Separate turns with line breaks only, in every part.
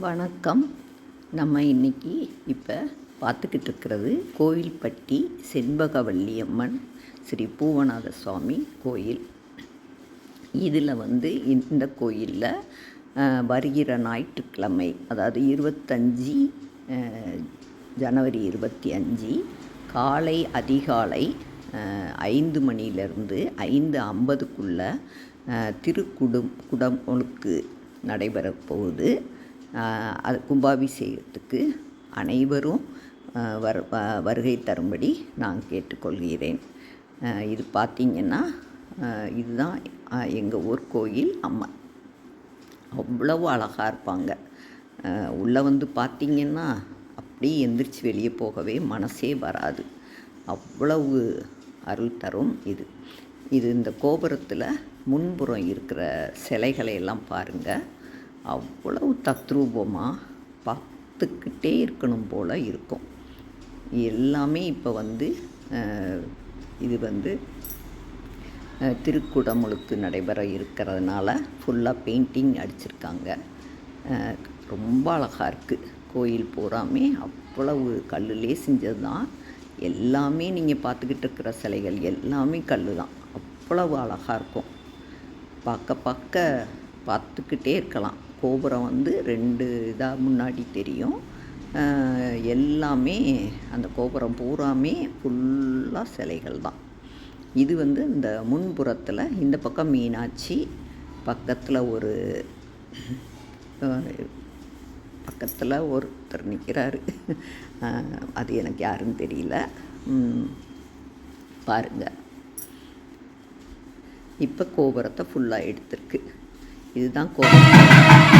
வணக்கம். நம்ம இன்னைக்கு இப்போ பார்த்துக்கிட்டு இருக்கிறது கோவில்பட்டி செண்பகவல்லியம்மன் ஸ்ரீ பூவநாத சுவாமி கோயில். இதில் வந்து இந்த கோயிலில் வருகிற ஞாயிற்றுக்கிழமை அதாவது இருபத்தஞ்சி ஜனவரி இருபத்தி அஞ்சு காலை அதிகாலை ஐந்து மணியிலிருந்து ஐந்து ஐம்பதுக்குள்ளே திருக்குடும் குடமுழுக்கு நடைபெறப்போகுது. அது கும்பாபிஷேகத்துக்கு அனைவரும் அஹ், வர் வருகை தரும்படி நான் கேட்டுக்கொள்கிறேன். இது பார்த்திங்கன்னா இதுதான் எங்கள் ஊர் கோயில் அம்மன். அவ்வளவு அழகாக இருப்பாங்க. உள்ளே வந்து பார்த்திங்கன்னா அப்படியே எந்திரிச்சு வெளியே போகவே மனசே வராது. அவ்வளவு அருள் தரும் இது. இது இந்த கோபுரத்தில் முன்புறம் இருக்கிற சிலைகளை எல்லாம் பாருங்கள் அவ்வளவு தத்ரூபமாக பார்த்துக்கிட்டே இருக்கணும் போல் இருக்கும். எல்லாமே இப்போ வந்து இது வந்து திருக்குடமுழுக்கு நடைபெற இருக்கிறதுனால ஃபுல்லாக பெயிண்டிங் அடிச்சிருக்காங்க. ரொம்ப அழகாக இருக்குது கோயில் பூராமே அவ்வளவு கல்லுலே செஞ்சது தான் எல்லாமே நீங்கள் பார்த்துக்கிட்டு இருக்கிற சிலைகள் எல்லாமே கல் தான் அவ்வளவு அழகாக இருக்கும். பார்க்க பார்க்க பார்த்துக்கிட்டே இருக்கலாம். கோபுரம் வந்து ரெண்டு இதாக முன்னாடி தெரியும். எல்லாமே அந்த கோபுரம் பூராமே ஃபுல்லாக சிலைகள் தான். இது வந்து இந்த முன்புறத்தில் இந்த பக்கம் மீனாட்சி பக்கத்தில் ஒரு பக்கத்தில் ஒருத்தர் நிற்கிறாரு அது எனக்கு யாருன்னு தெரியல. பாருங்கள் இப்போ கோபுரத்தை ஃபுல்லாக எடுத்திருக்கு. இதுதான் கோபுரம்.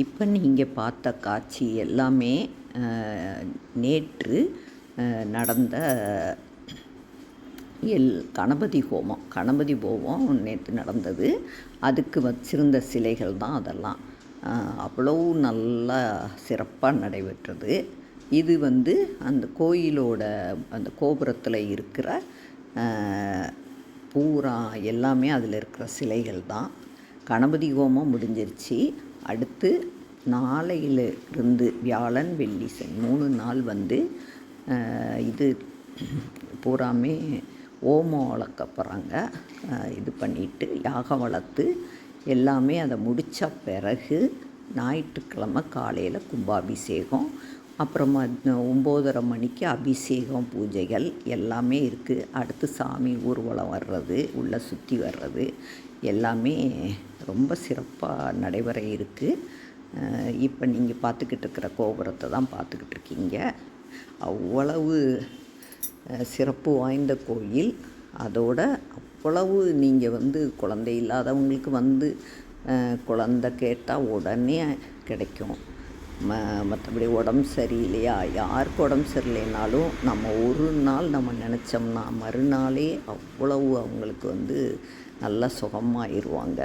இப்போ நீங்கள் பார்த்த காட்சி எல்லாமே நேற்று நடந்த எல் கணபதி ஹோமம் கணபதி ஹோமம் நேற்று நடந்தது. அதுக்கு வச்சிருந்த சிலைகள் தான் அதெல்லாம். அவ்வளோ அவ்வளவு நல்லா சிறப்பாக நடைபெற்றது. இது வந்து அந்த கோயிலோட அந்த கோபுரத்தில் இருக்கிற பூரா எல்லாமே அதில் இருக்கிற சிலைகள் தான். கணபதி ஹோமம் முடிஞ்சிருச்சு. அடுத்து நாளையில இருந்து வியாழன் வெள்ளி சனி மூணு நாள் வந்து இது பூராமே ஓமம் வளர்க்க போகிறாங்க இது பண்ணிட்டு யாகம் வளர்த்து எல்லாமே அதை முடித்த பிறகு ஞாயிற்றுக்கிழமை காலையில் கும்பாபிஷேகம் அப்புறமா ஒம்போதரை மணிக்கு அபிஷேகம் பூஜைகள் எல்லாமே இருக்குது அடுத்து சாமி ஊர்வலம் வர்றது உள்ளே சுற்றி வர்றது எல்லாமே ரொம்ப சிறப்பாக நடைபெற இருக்குது இப்போ நீங்கள் பார்த்துக்கிட்டு இருக்கிற கோபுரத்தை தான் பார்த்துக்கிட்டு இருக்கீங்க. அவ்வளவு சிறப்பு வாய்ந்த கோயில். அதோட அவ்வளவு நீங்கள் வந்து குழந்தை இல்லாதவங்களுக்கு வந்து குழந்த குழந்தை கேட்டால் உடனே கிடைக்கும். ம மற்றபடி உடம்பு சரியில்லையா? யாருக்கு உடம்பு சரியில்லைனாலும் நம்ம ஒரு நாள் நம்ம நினச்சோம்னா மறுநாளே அவ்வளவு அவங்களுக்கு வந்து நல்லா சுகமாயிருவாங்க.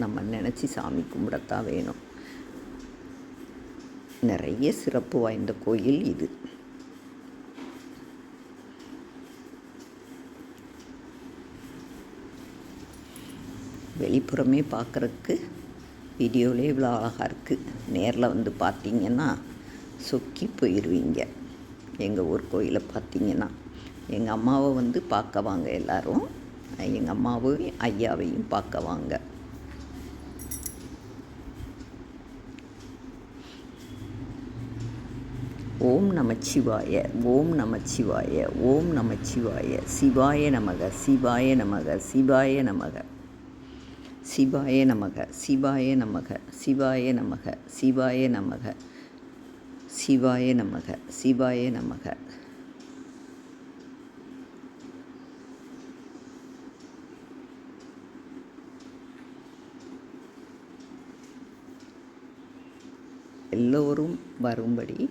நம்ம நினச்சி சாமி கும்பிடத்தான் வேணும். நிறைய சிறப்பு வாய்ந்த கோயில் இது. வெளிப்புறமே பார்க்குறக்கு வீடியோவிலே இவ்வளோ அழகாக இருக்குது நேரில் வந்து பார்த்தீங்கன்னா சொக்கி போயிடுவீங்க எங்கள் ஊர் கோயிலை பார்த்தீங்கன்னா. எங்கள் அம்மாவை வந்து பார்க்க வாங்க எல்லோரும். எங்கள் அம்மாவையும் ஐயாவையும் பார்க்க வாங்க. ஓம் நமச்சிவாய ஓம் நமச்சிவாய ஓம் நமச்சிவாய. சிவாய நமக சிவாய நமக சிவாய நமக. சிவாய நமக சிவாய நமக சிவாய நமக சிவாய நமக. சிவாய நமக சிவாய நமக. எல்லோரும் வரும்படி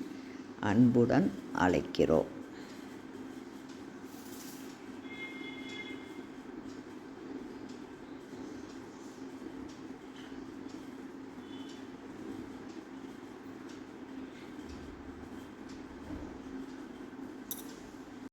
அன்புடன் அழைக்கிறோம்.